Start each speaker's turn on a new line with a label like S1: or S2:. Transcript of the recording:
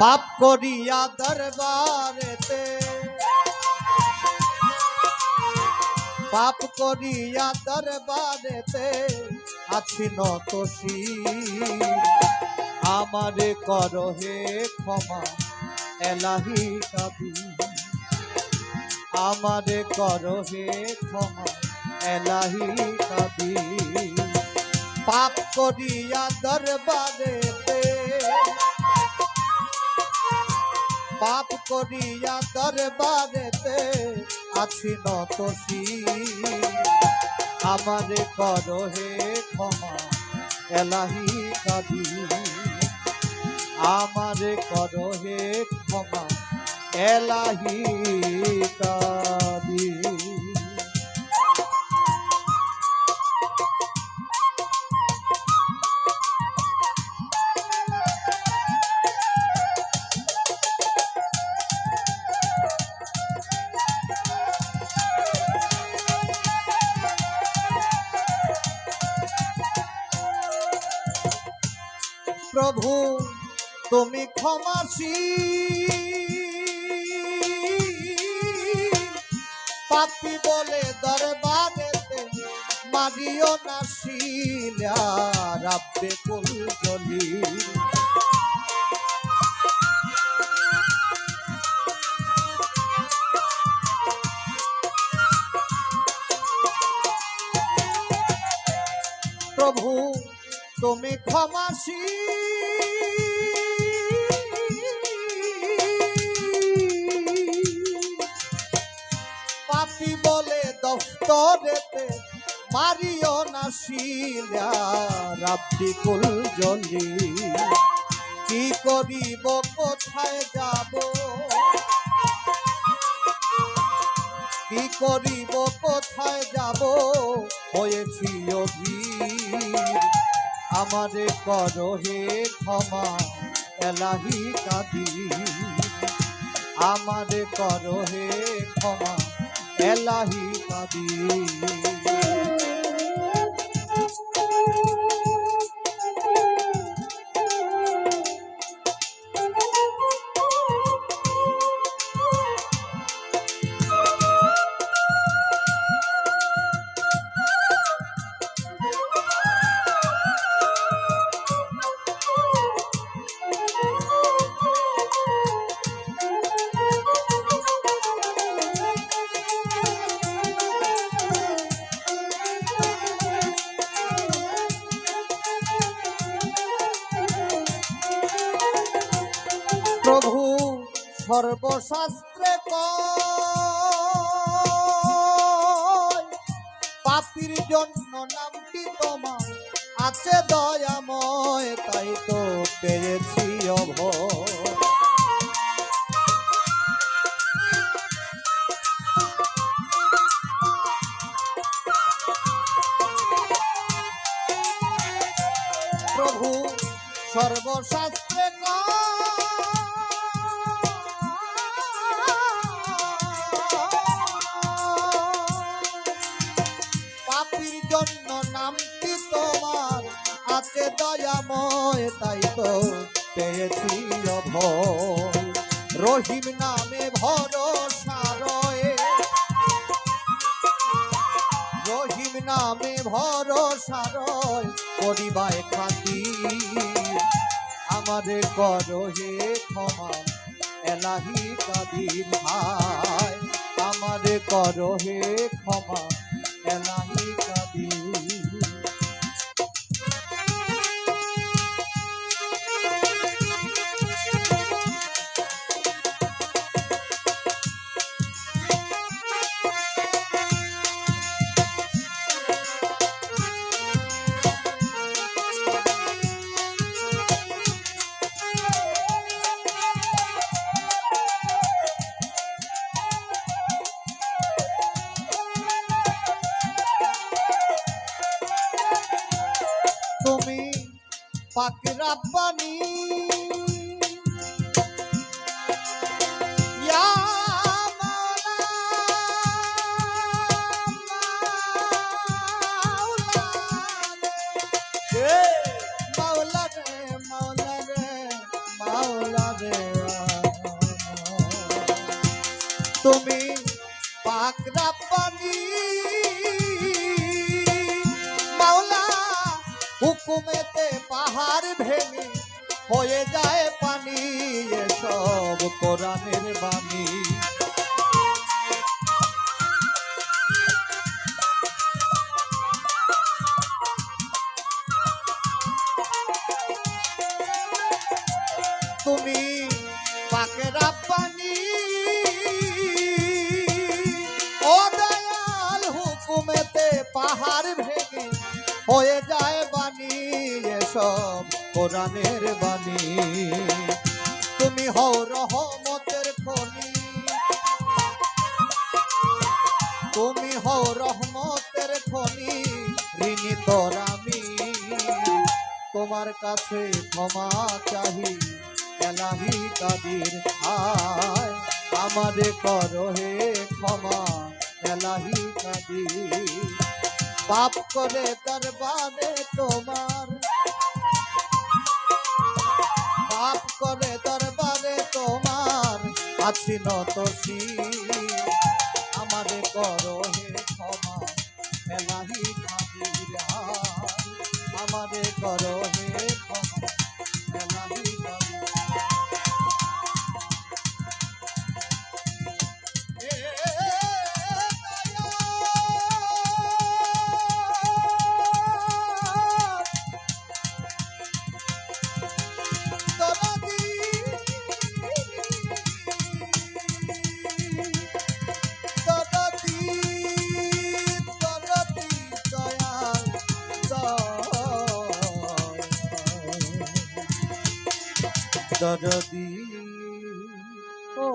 S1: পাপ করিয়া দরবারেতে। পাপ করিয়া দরবারেতে আছি নত আমারে কর হে ক্ষমা, এলাহি কাবি। আমারে কর হে ক্ষমা, এলাহি কবি। পাপ করিয়া দরবারেতে পাপ করিয়া দরবারেতে আছি নতসি আমারে কর হে ক্ষমা, এলাহি কাবি আমারে কর হে ক্ষমা, এলাহি কাবি প্রভু তুমি ক্ষমাসী পাপি বলে দরবারেতে মারিও না শিলা রাব্বে প্রভু তুমি ক্ষমাসী দফতরেতে মারিও না শিলা, রাব্বি কুল জলি কি করিব, কোথায় যাব? কি করিব, কোথায় যাব? হয়েছি অধীর। আমারে কর হে ক্ষমা, এলাহি কাদি আমারে কর হে ক্ষমা, এলাহি কাদি সর্বশাস্ত্রে পাপীর জন্য নামটি তোমার আছে দয়াময় তাই তো পেয়েছি অভয়। প্রভু সর্বশাস্ত্রে তাই তো পেয়েছি অভয়। রহিম নামে ভরসা রয়ে। রহিম নামে ভরসা রয় করিবায় খাতি আমারে কর হে ক্ষমা, এলাহি কাদির ভাই। আমারে কর হে ক্ষমা, এলাহি কাদির তুমি পাক রাব্বানি হুকুমেতে পাহাড় ভেঙে হয়ে যায় পানি, এসব কোরআনের বাণী। তুমি পাকে রাব্বানি ও দয়াল হুকুমেতে পাহাড় ভেঙে হয়ে যায় কোরআনের বাণী। তুমি হও রহমতের খনি। তুমি হও রহমতের খনি, ঋণী তোর আমি। তোমার কাছে ক্ষমা চাহি, এলাহি কাদির আয় আমারে করো হে ক্ষমা, এলাহি কাদির। পাপ করে দরবারে তোমার করে দরবারে তোমার। আছি নতসি আমারে করো হে ক্ষমা এলাহি আমারে করো হে ক্ষমা। দরদি ও